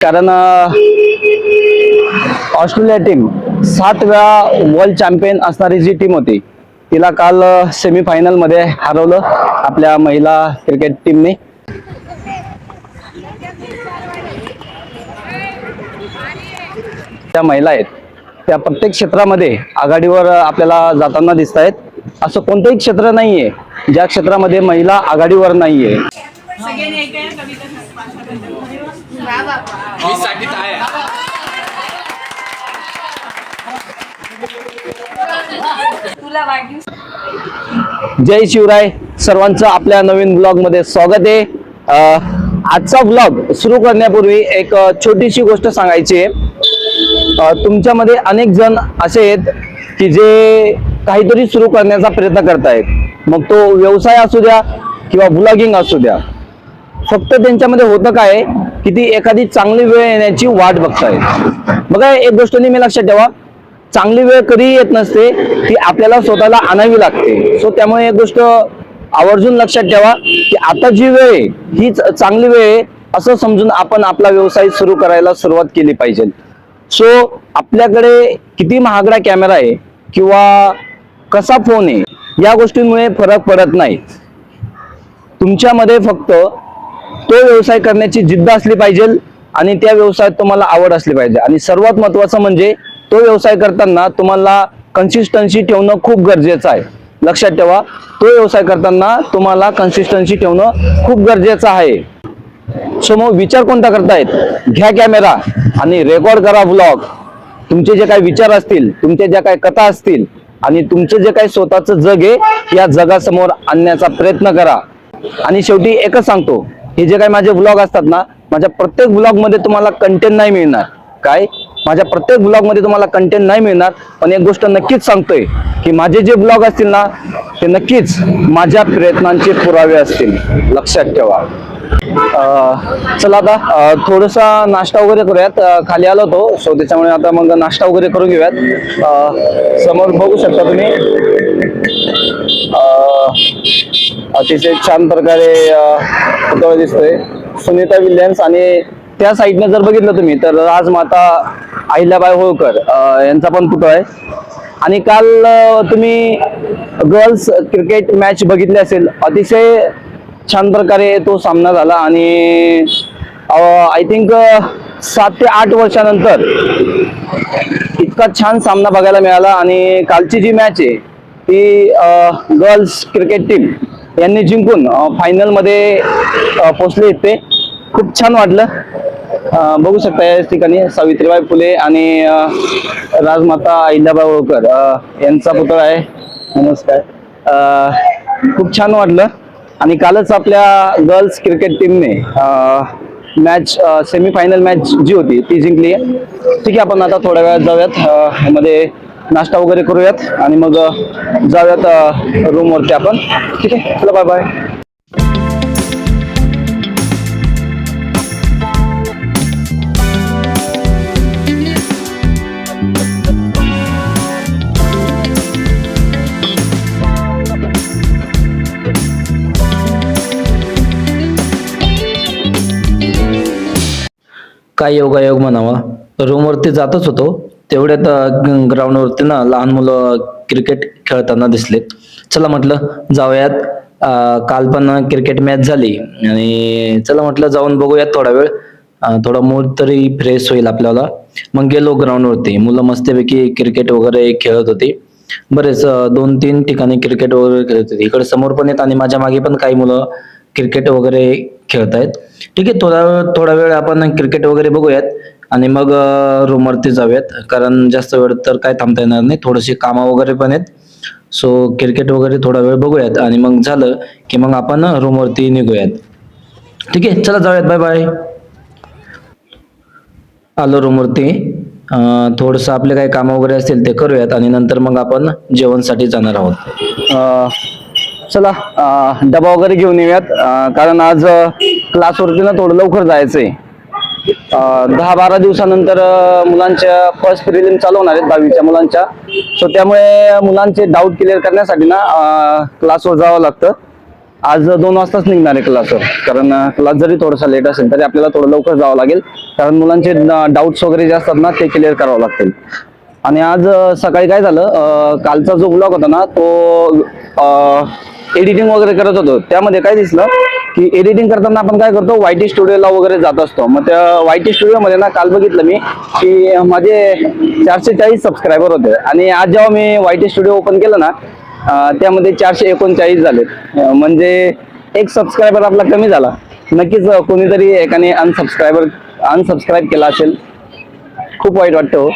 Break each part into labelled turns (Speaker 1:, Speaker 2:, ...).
Speaker 1: कारण Australia team सात वेळा वर्ल्ड चॅम्पियन असणारी जी टीम होती तिला काल सेमीफायनलमध्ये हरवलं आपल्या महिला क्रिकेट टीमने त्या महिला आहेत त्या प्रत्येक क्षेत्रामध्ये आघाडीवर आपल्याला जाताना दिसत आहेत असं कोणतंही क्षेत्र नाहीये ज्या क्षेत्रामध्ये महिला आघाडीवर नाहीये.
Speaker 2: मी साठी आहे.
Speaker 3: तुला
Speaker 1: जय शिवराय सर्वांचं आपल्या नवीन ब्लॉगमध्ये स्वागत आहे. आजचा ब्लॉग सुरू करण्यापूर्वी एक छोटीशी गोष्ट सांगायची आहे. तुमच्यामध्ये अनेक जण असे आहेत की जे काहीतरी सुरू करण्याचा प्रयत्न करतायत. मग तो व्यवसाय असू द्या किंवा ब्लॉगिंग असू द्या. फक्त त्यांच्यामध्ये होतं काय? की ती एखादी चांगली वेळ येण्याची वाट बघतायत बघा एक गोष्ट नेहमी लक्षात ठेवा. चांगली वेळ कधी येत नसते ती आपल्याला स्वतःला आणावी लागते. सो त्यामुळे एक गोष्ट आवर्जून लक्षात ठेवा की आता जी वेळ आहे ही चांगली वेळ आहे असं समजून आपण आपला व्यवसाय सुरू करायला सुरुवात केली पाहिजे. सो आपल्याकडे किती महागडा कॅमेरा आहे किंवा कसा फोन आहे या गोष्टींमुळे फरक पडत नाही. तुमच्यामध्ये फक्त तो व्यवसाय करण्याची जिद्द असली पाहिजे आणि त्या व्यवसायात तुम्हाला आवड असली पाहिजे. आणि सर्वात महत्वाचं म्हणजे तो व्यवसाय करताना तुम्हाला कन्सिस्टन्सी ठेवणं खूप गरजेचं आहे. लक्षात ठेवा तो व्यवसाय करताना तुम्हाला कन्सिस्टन्सी ठेवणं खूप गरजेचं आहे. सो मग विचार कोणता करतायत? घ्या कॅमेरा आणि रेकॉर्ड करा ब्लॉग तुमचे जे काही विचार असतील तुमच्या ज्या काही कथा असतील आणि तुमचं जे काही स्वतःचं जग आहे या जगासमोर आणण्याचा प्रयत्न करा. आणि शेवटी एकच सांगतो हे जे काही माझे ब्लॉग असतात ना माझ्या प्रत्येक ब्लॉगमध्ये तुम्हाला कंटेंट नाही मिळणार. काय? माझ्या प्रत्येक ब्लॉगमध्ये तुम्हाला कंटेंट नाही मिळणार. पण एक गोष्ट नक्कीच सांगतोय की माझे जे ब्लॉग असतील ना ते नक्कीच माझ्या प्रयत्नांचे पुरावे असतील. लक्षात ठेवा. चला आता थोडासा नाश्ता वगैरे करूयात. खाली आलो होतो सो त्याच्यामुळे आता मग नाश्ता वगैरे करून घेऊयात. समोर बघू शकता तुम्ही. अतिशय छान प्रकारे पुतळा दिसतोय. सुनीता विल्यम्स आणि त्या साईडने जर बघितलं तुम्ही तर राजमाता अहिल्याबाई होळकर यांचा पण पुतळा आहे. आणि काल तुम्ही गर्ल्स क्रिकेट मॅच बघितली असेल अतिशय छान प्रकारे तो सामना झाला आणि आय थिंक सात ते आठ वर्षानंतर इतका छान सामना बघायला मिळाला आणि कालची जी मॅच आहे ती गर्ल्स क्रिकेट टीम यांनी जिंकून फायनलमध्ये पोचले ते खूप छान वाटलं. बघू शकता या ठिकाणी सावित्रीबाई फुले आणि राजमाता अहिल्याबाई होळकर यांचा पुतळा आहे. नमस्कार. खूप छान वाटलं. आणि कालच आपल्या गर्ल्स क्रिकेट टीमने मॅच सेमीफायनल मॅच जी होती ती जिंकली आहे. ठीक आहे आपण आता थोड्या वेळात जाऊयात. मध्ये ह्यामध्ये नाश्ता वगैरे करूयात आणि मग जाऊयात जाऊयात रूमवरती आपण. ठीक आहे? चला बाय बाय
Speaker 4: काय योगायोग म्हणावा? रूमवरती जातच होतो. तेवढ्यात ग्राउंडवरती ना लहान मुलं क्रिकेट खेळताना दिसले. चला म्हटलं जाऊयात. काल पण क्रिकेट मॅच झाली आणि चला म्हटलं जाऊन बघूयात थोडा वेळ. थोडा मूड तरी फ्रेश होईल आपल्याला. मग गेलो ग्राउंडवरती. मुलं मस्तपैकी क्रिकेट वगैरे खेळत होती. बरेच दोन तीन ठिकाणी क्रिकेट वगैरे खेळत होती. इकडे समोर पण येत आणि माझ्या मागे पण काही मुलं क्रिकेट वगैरे खेळत आहेत ठीक आहे थोडा थोडा वेळ आपण क्रिकेट वगैरे बघूयात. आणि मग रूमवरती जाऊयात. कारण जास्त वेळ तर काय थांबता येणार नाही. थोडीशी कामं वगैरे पण आहेत. सो क्रिकेट वगैरे थोडा वेळ बघूयात. आणि मग झालं की मग आपण रूमवरती निघूयात. ठीक आहे? चला जाऊयात. बाय बाय आलो रूमवरती थोडंसं आपले काही कामं वगैरे असतील ते करूयात. आणि नंतर मग आपण जेवणसाठी जाणार आहोत.
Speaker 1: चला डबा वगैरे घेऊन येऊयात. कारण आज क्लासवरती ना थोडं लवकर जायचंय. दहा बारा दिवसानंतर मुलांच्या फर्स्ट प्रिलिम चालू होणार आहेत दहावीच्या मुलांच्या. सो त्यामुळे मुलांचे डाऊट क्लिअर करण्यासाठी ना क्लासवर जावं लागतं. आज दोन वाजताच निघणार आहे क्लासवर कारण क्लास जरी थोडासा लेट असेल तरी आपल्याला थोडं लवकर जावं लागेल. कारण मुलांचे डाऊट्स वगैरे जे असतात ना ते क्लिअर करावं लागतील. आणि आज सकाळी काय झालं कालचा जो ब्लॉग होता ना तो एडिटिंग वगैरे करत होतो. त्यामध्ये काय दिसलं की एडिटिंग करताना आपण काय करतो वाय टी स्टुडिओला वगैरे जात असतो. मग त्या वाय टी स्टुडिओमध्ये ना काल बघितलं मी की माझे चारशे चाळीस सबस्क्रायबर होते. आणि आज जेव्हा मी वाय टी स्टुडिओ ओपन केलं ना त्यामध्ये चारशे एकोणचाळीस झाले म्हणजे एक सबस्क्रायबर आपला कमी झाला. नक्कीच कोणीतरी एकाने अनसबस्क्रायबर अनसबस्क्राईब केला असेल. खूप वाईट वाटतं हो.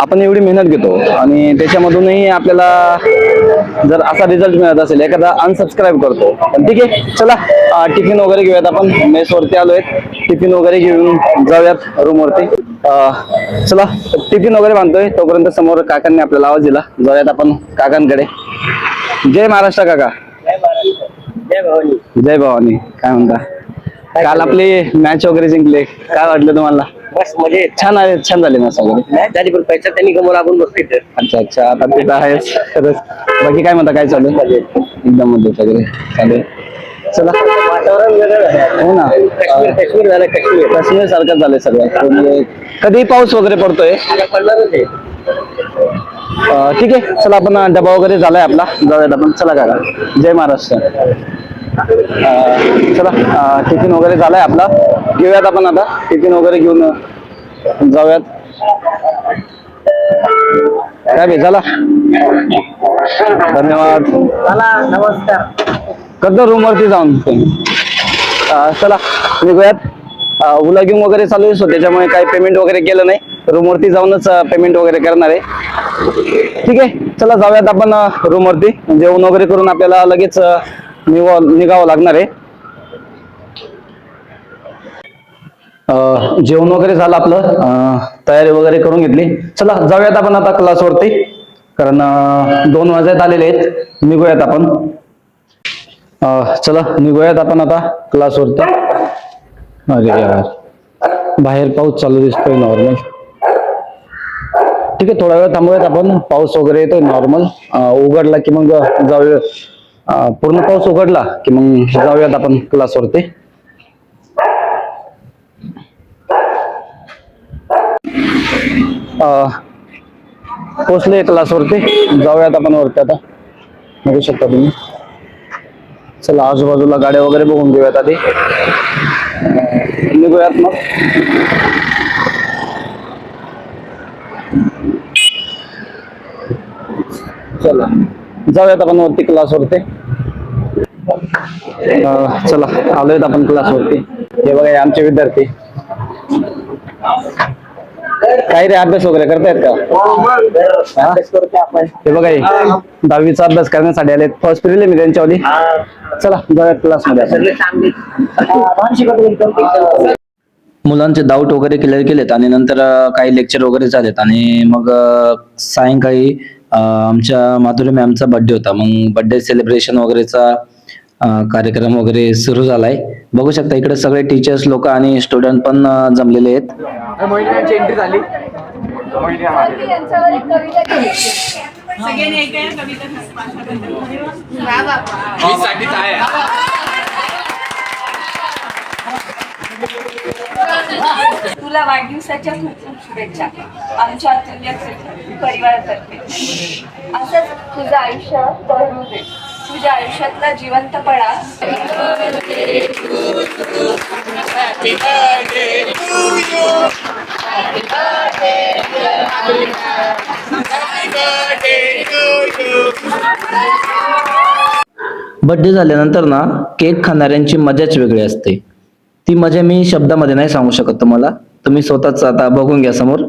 Speaker 1: आपण एवढी मेहनत घेतो आणि त्याच्यामधूनही आपल्याला जर असा रिझल्ट मिळत असेल एखादा अनसबस्क्राईब करतो पण ठीक आहे चला टिफिन वगैरे घेऊयात आपण. मेसवरती आलोय. टिफिन वगैरे घेऊन जाऊयात रूमवरती चला टिफिन वगैरे बांधतोय. तोपर्यंत समोर काकांनी आपल्याला आवाज दिला. जाऊयात आपण काकांकडे. जय महाराष्ट्र काका. जय भवानी. काय म्हणता? काल आपली मॅच वगैरे जिंकले. काय वाटलं तुम्हाला?
Speaker 2: बस म्हणजे
Speaker 1: छान आहे छान झाले मॅच वगैरे
Speaker 2: मॅच झाली पण पैसा त्यांनी कमवला आपण इथं.
Speaker 1: अच्छा अच्छा. आता ते तर आहेच खरंच. बाकी काय म्हणता काय चालू आहे? एकदम मजेत वगैरे चालेल चला.
Speaker 2: वातावरण वेगळं झालं
Speaker 1: हो ना.
Speaker 2: काश्मीर काश्मीर झालं काश्मीर.
Speaker 1: काश्मीर सारखं झालंय सगळं. म्हणजे कधी पाऊस वगैरे पडतोय.
Speaker 2: आता पडणारच आहे.
Speaker 1: अं, ठीक आहे. चला आपण डबा वगैरे झालाय आपला. जाऊयात आपण. चला काका. जय महाराष्ट्र. चला टिफिन वगैरे झालाय आपला. घेऊयात आपण आता. टिफिन वगैरे घेऊन जाऊयात. काय बे झाला धन्यवाद.
Speaker 2: चला नमस्कार.
Speaker 1: करतो रूम वरती जाऊन? चला निघूयात उलागिंग वगैरे चालू सो त्याच्यामुळे काही पेमेंट वगैरे केलं नाही. रूम वरती जाऊनच पेमेंट वगैरे करणार आहे. ठीक आहे चला जाऊयात आपण रूम वरती. जेवण वगैरे करून आपल्याला लगेच अं, निघावं लागणार आहे. जेवण वगैरे झालं आपलं. तयारी वगैरे करून घेतली. चला जाऊयात आपण आता क्लासवरती कारण दोन वाजत आलेले आहेत. निघूयात आपण. चला निघूयात आपण आता क्लासवरती अरे यार. बाहेर पाऊस चालू दिसतोय नॉर्मल ठीक आहे थोडा वेळ थांबूयात आपण. पाऊस वगैरे येतोय नॉर्मल उघडला की मग जाऊया. पूर्ण पाऊस उघडला की मग जाऊयात आपण क्लासवरती. अं, पोचले क्लासवरती. जाऊयात आपण वरती आता. बघू शकता तुम्ही. चला आजूबाजूला गाड्या वगैरे बघून घेऊयात आधी. निघूयात मग. चला. जाऊयात आपण वरती क्लासवरती चला आलोयत आपण क्लासवरती हे बघा हे आमचे विद्यार्थी. काही रे अभ्यास वगैरे करतायत का? हा? हे बघा हे दहावीचा अभ्यास करण्यासाठी आले फर्स्ट पिरियड मी त्यांच्यावाली. चला जाऊयात क्लासमध्ये आपण.
Speaker 2: सगळे चांगले भान शिकवतो एकदम
Speaker 4: मुलांचे डाऊट वगैरे क्लिअर केलेत आणि नंतर काही लेक्चर वगैरे झालेत. आणि मग सायंकाळी आमच्या माधुरी मॅमचा बर्थडे होता. मग बर्थडे सेलिब्रेशन वगैरेचा कार्यक्रम वगैरे सुरू झालाय. बघू शकता इकडे सगळे टीचर्स लोक आणि स्टुडंट पण जमलेले आहेत.
Speaker 3: यांच्यावर एक कविता तुला वाढदिवसाच्या खूप खूप शुभेच्छा आमच्या अतुल्य परिवारातर्फे. असंच तुझं आयुष्य बहरू दे. तुझ्या आयुष्यातला जिवंतपणा
Speaker 4: बड्डे झाल्यानंतर ना केक खाणाऱ्यांची मजाच वेगळी असते. ती मजा मी शब्दामध्ये नाही सांगू शकत तुम्हाला. तुम्ही स्वतःच आता बघून घ्या समोर.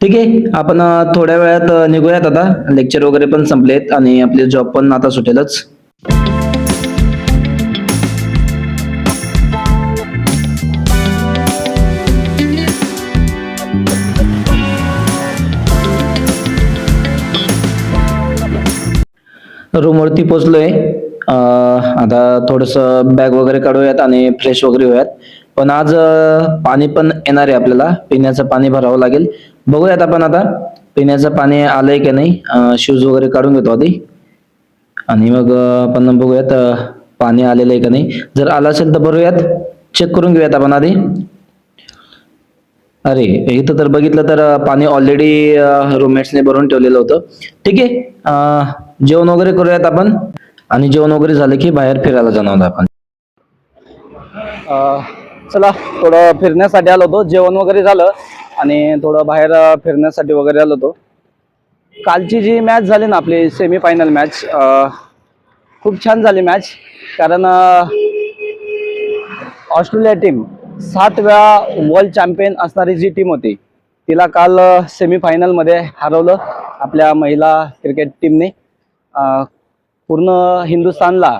Speaker 4: ठीक आहे आपण थोड्या वेळात निघूयात आता. लेक्चर वगैरे पण संपलेत आणि आपले जॉब पण आता सुटेलच. रूमवरती पोचलोय आता थोडस बॅग वगैरे काढूयात आणि फ्रेश वगैरे होऊयात. पण आज पाणी पण येणार आहे आपल्याला. पिण्याचं पाणी भरावं लागेल. बघूयात आपण आता पिण्याचं पाणी आलंय की नाही शूज वगैरे काढून घेतो आधी. आणि मग आपण बघूयात पाणी आलेलं आहे का नाही. जर आलं असेल तर भरूयात चेक करून घेऊयात आपण आधी. अरे इथं तर बघितलं तर पाणी ऑलरेडी रूममेट्सने भरून ठेवलेलं होतं. ठीक आहे. जेवण वगैरे करूयात आपण. आणि जेवण वगैरे झालं की बाहेर फिरायला जाणार आपण.
Speaker 1: चला थोडं फिरण्यासाठी आलो होतो. जेवण वगैरे झालं आणि थोडं बाहेर फिरण्यासाठी वगैरे आलो होतो. कालची जी मॅच झाली ना आपली सेमी फायनल मॅच खूप छान झाली मॅच कारण ऑस्ट्रेलिया टीम सात वेळा वर्ल्ड चॅम्पियन असणारी जी टीम होती तिला काल सेमी फायनलमध्ये हरवलं आपल्या महिला क्रिकेट टीमने पूर्ण हिंदुस्थानला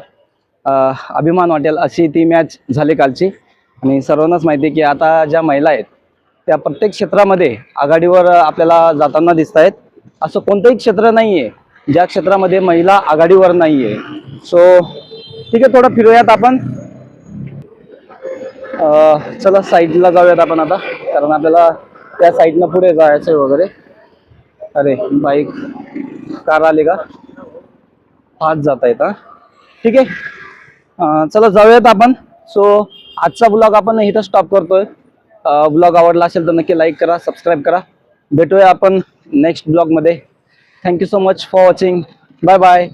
Speaker 1: अभिमान वाटेल अशी ती मॅच झाली कालची. आणि सर्वांनाच माहिती आहे की आता ज्या महिला आहेत त्या प्रत्येक क्षेत्रामध्ये आघाडीवर आपल्याला जाताना दिसत आहेत असं कोणतंही क्षेत्र नाही आहे ज्या क्षेत्रामध्ये महिला आघाडीवर नाही आहे सो ठीक आहे थोडं फिरूयात आपण. चला साईडला जाऊयात आपण आता. कारण आपल्याला त्या साईडनं पुढे जायचं आहे वगैरे. अरे बाईक कार आली का? फास्ट जाता येत ठीक आहे. चला जाऊयात आपण. सो आजचा ब्लॉग आपण इथं स्टॉप करतोय. ब्लॉग आवडला असेल तर नक्की लाईक करा सबस्क्राईब करा. भेटूया आपण नेक्स्ट ब्लॉगमध्ये thank you so much for watching bye bye